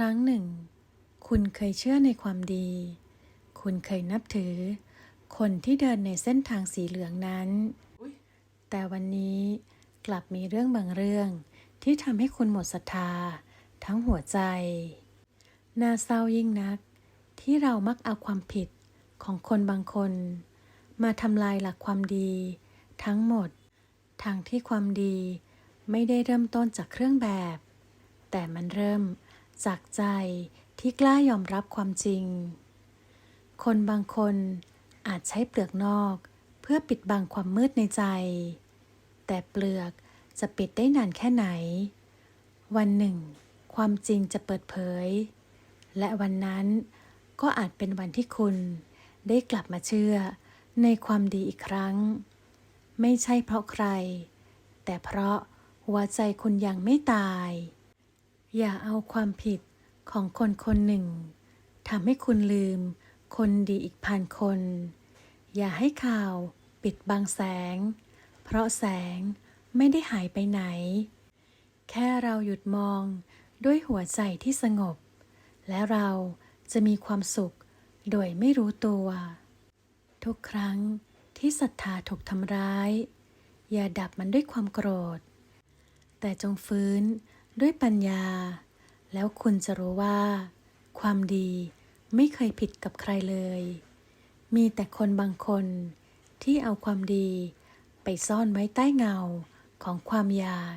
รั้งหนึ่ง คุณเคยเชื่อในความดี คุณเคยนับถือ คนที่เดินในเส้นทางสีเหลืองนั้น แต่วันนี้กลับมีเรื่องบางเรื่องที่ทำให้คุณหมดศรัทธา ทั้งหัวใจ น่าเศร้ายิ่งนัก ที่เรามักเอาความผิดของคนบางคน มาทำลายหลักความดี ทั้งหมดทางที่ความดีไม่ได้เริ่มต้นจากเครื่องแบบ แต่มันเริ่ม จากใจที่กล้ายอมรับความจริง คนบางคนอาจใช้เปลือกนอก เพื่อปิดบังความมืดในใจ แต่เปลือกจะปิดได้นานแค่ไหน วันหนึ่ง ความจริงจะเปิดเผย และวันนั้นก็อาจเป็นวันที่คุณได้กลับมาเชื่อในความดีอีกครั้ง ไม่ใช่เพราะใคร แต่เพราะหัวใจคุณยังไม่ตาย อย่าเอาความผิดของคนคนหนึ่งทำให้คุณลืม คนดีอีกพันคน อย่าให้ข่าวปิดบังแสง เพราะแสงไม่ได้หายไปไหน แค่เราหยุดมองด้วยหัวใจที่สงบ และเราจะมีความสุขโดยไม่รู้ตัว ทุกครั้งที่ศรัทธาถูกทำร้าย อย่าดับมันด้วยความโกรธ แต่จงฟื้น ด้วยปัญญา แล้วคุณจะรู้ว่า ความดีไม่เคยผิดกับใครเลย มีแต่คนบางคนที่เอาความดีไปซ่อนไว้ใต้เงาของความอยาก